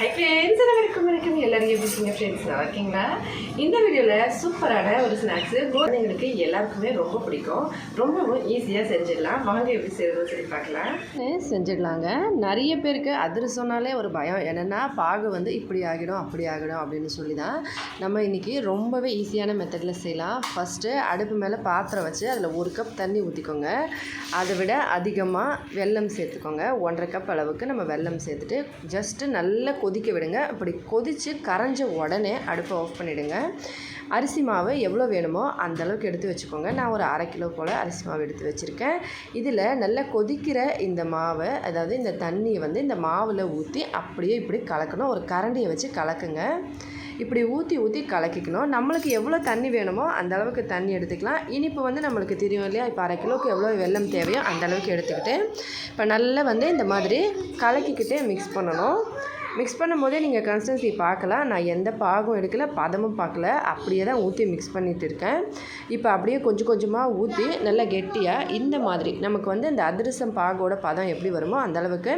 Hi friends வணக்கம் வணக்கம். எல்லாரும் எப்படி இருக்கீங்க? ஃப்ரெண்ட்ஸ் நல்லா இருக்கீங்களா? இந்த வீடியோவில் சூப்பரான ஒரு ஸ்நாக்ஸு குழந்தைங்களுக்கு எல்லாருக்குமே ரொம்ப பிடிக்கும். ரொம்பவும் ஈஸியாக செஞ்சிடலாம். வாங்க எப்படி செய்யறதுன்னு சொல்லி பார்க்கலாம். செஞ்சிடலாங்க. நிறைய பேருக்கு அதிரசம்னாலே ஒரு பயம். என்னென்னா பாகு வந்து இப்படி ஆகிடும் அப்படி ஆகிடும் அப்படின்னு சொல்லி தான் நம்ம இன்றைக்கி ரொம்பவே ஈஸியான மெத்தடில் செய்யலாம். ஃபஸ்ட்டு அடுப்பு மேலே பாத்திரம் வச்சு அதில் ஒரு கப் தண்ணி ஊற்றிக்கோங்க அதை விட அதிகமாக வெல்லம் சேர்த்துக்கோங்க. ஒன்றரை கப் அளவுக்கு நம்ம வெல்லம் சேர்த்துட்டு ஜஸ்ட்டு நல்லா கொதிக்க விடுங்க. அப்படி கொதித்து கரைஞ்ச உடனே அடுப்பை ஆஃப் பண்ணிவிடுங்க அரிசி மாவு எவ்வளோ வேணுமோ அந்தளவுக்கு எடுத்து வச்சுக்கோங்க. நான் ஒரு அரை கிலோ போல் அரிசி மாவு எடுத்து வச்சுருக்கேன். இதில் நல்லா கொதிக்கிற இந்த மாவை அதாவது இந்த தண்ணியை வந்து இந்த மாவில் ஊற்றி அப்படியே இப்படி கலக்கணும். ஒரு கரண்டியை வச்சு கலக்குங்க. இப்படி ஊற்றி ஊற்றி கலக்கிக்கணும். நம்மளுக்கு எவ்வளோ தண்ணி வேணுமோ அந்த அளவுக்கு தண்ணி எடுத்துக்கலாம். இனிப்பு வந்து நம்மளுக்கு தெரியும் இல்லையா? இப்போ அரை கிலோவுக்கு எவ்வளோ வெல்லம் தேவையோ அந்த அளவுக்கு எடுத்துக்கிட்டு இப்போ நல்லா வந்து இந்த மாதிரி கலக்கிக்கிட்டே மிக்ஸ் பண்ணணும். மிக்ஸ் பண்ணும்போதே நீங்கள் கன்சிஸ்டன்சி பார்க்கலாம். நான் எந்த பாகும் எடுக்கல பதமும் பார்க்கல. அப்படியே தான் ஊற்றி மிக்ஸ் பண்ணிட்டு இருக்கேன். இப்போ அப்படியே கொஞ்சம் கொஞ்சமாக ஊற்றி நல்லா கெட்டியாக இந்த மாதிரி நமக்கு வந்து இந்த அதிரசம் பாகோட பதம் எப்படி வருமோ அந்த அளவுக்கு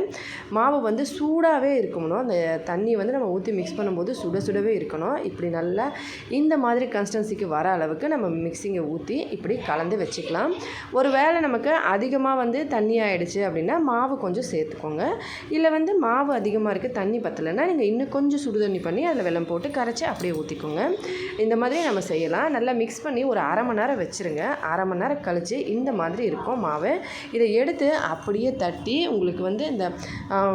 மாவு வந்து சூடாகவே இருக்கணும். அந்த தண்ணி வந்து நம்ம ஊற்றி மிக்ஸ் பண்ணும்போது சுட சுடவே இருக்கணும். இப்படி நல்லா இந்த மாதிரி கன்சிஸ்டன்சிக்கு வர அளவுக்கு நம்ம மிக்சிங்கை ஊற்றி இப்படி கலந்து வச்சுக்கலாம். ஒரு வேளை நமக்கு அதிகமாக வந்து தண்ணி ஆகிடுச்சு அப்படின்னா மாவு கொஞ்சம் சேர்த்துக்கோங்க. இல்லை வந்து மாவு அதிகமாக இருக்குது தண்ணி பற்றலைன்னா நீங்கள் இன்னும் கொஞ்சம் சுடு தண்ணி பண்ணி அதில் வெல்லம் போட்டு கரைச்சி அப்படியே ஊற்றிக்கோங்க இந்த மாதிரி நம்ம செய்யலாம். நல்லா மிக்ஸ் பண்ணி ஒரு அரை மணி நேரம் வச்சுருங்க. அரை மணி நேரம் கழித்து இந்த மாதிரி இருக்கும் மாவு. இதை எடுத்து அப்படியே தட்டி உங்களுக்கு வந்து இந்த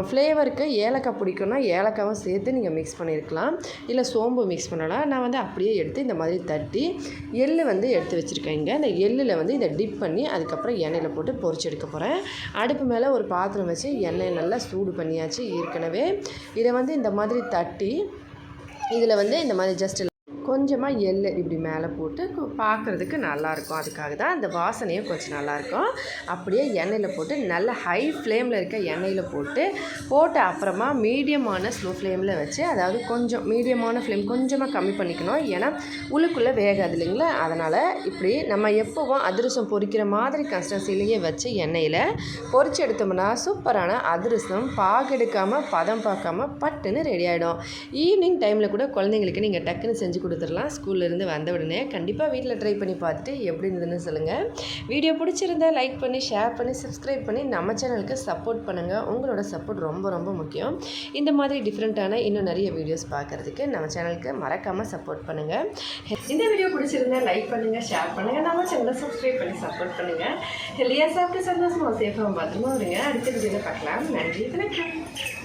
ஃப்ளேவருக்கு ஏலக்காய் பிடிக்கும்னா ஏலக்காவும் சேர்த்து நீங்கள் மிக்ஸ் பண்ணியிருக்கலாம் இல்லை சோம்பு மிக்ஸ் பண்ணலாம். நான் வந்து அப்படியே எடுத்து இந்த மாதிரி தட்டி எள்ளு வந்து எடுத்து வச்சுருக்கேன் இங்கே. இந்த எள்ளில் வந்து இதை டிப் பண்ணி அதுக்கப்புறம் எண்ணெயில் போட்டு பொறிச்சு எடுக்க போகிறேன் அடுப்பு மேலே ஒரு பாத்திரம் வச்சு எண்ணெய் நல்லா சூடு பண்ணியாச்சு. ஏற்கனவே இதை வந்து இந்த மாதிரி தட்டி இதில் வந்து இந்த மாதிரி ஜஸ்ட் கொஞ்சமாக எள்ளு இப்படி மேலே போட்டு பார்க்குறதுக்கு நல்லாயிருக்கும் அதுக்காக தான் அந்த வாசனையும் கொஞ்சம் நல்லாயிருக்கும் அப்படியே எண்ணெயில் போட்டு நல்ல ஹை ஃப்ளேமில் இருக்க எண்ணெயில் போட்டு போட்ட அப்புறமா மீடியமான ஸ்லோ ஃப்ளேமில் வச்சு அதாவது கொஞ்சம் மீடியமான ஃப்ளேம் கொஞ்சமாக கம்மி பண்ணிக்கணும். ஏன்னா உள்ளுக்குள்ளே வேகாது இல்லைங்களா? அதனால் இப்படி நம்ம எப்போவும் அதிரசம் பொரிக்கிற மாதிரி கன்சிஸ்டன்சிலேயே வச்சு எண்ணெயில் பொறிச்சு எடுத்தோம்னா சூப்பரான அதிரசம் பாகெடுக்காமல் பதம் பார்க்காம பட்டுன்னு ரெடி ஆகிடும் ஈவினிங் டைமில் கூட குழந்தைங்களுக்கு நீங்கள் டக்குன்னு செஞ்சு கொடு கொடுத்துடலாம். ஸ்கூல்லேருந்து வந்த உடனே கண்டிப்பாக வீட்டில் ட்ரை பண்ணி பார்த்துட்டு எப்படி இருந்ததுன்னு சொல்லுங்கள் வீடியோ பிடிச்சிருந்தா லைக் பண்ணி ஷேர் பண்ணி சப்ஸ்கிரைப் பண்ணி நம்ம சேனலுக்கு சப்போர்ட் பண்ணுங்கள் உங்களோட சப்போர்ட் ரொம்ப ரொம்ப முக்கியம். இந்த மாதிரி டிஃப்ரெண்ட்டான இன்னும் நிறைய வீடியோஸ் பார்க்குறதுக்கு நம்ம சேனலுக்கு மறக்காமல் சப்போர்ட் பண்ணுங்கள் இந்த வீடியோ பிடிச்சிருந்தா லைக் பண்ணுங்கள் ஷேர் பண்ணுங்கள் நம்ம சேனலை சப்ஸ்கிரைப் பண்ணி சப்போர்ட் பண்ணுங்கள் ஹெல்தியாக சாப்பிட்டு சந்தோஷமாக சேஃபாக பத்திரமா வருங்க அடுத்த வீடியோவில் பார்க்கலாம். நன்றி வணக்கம்.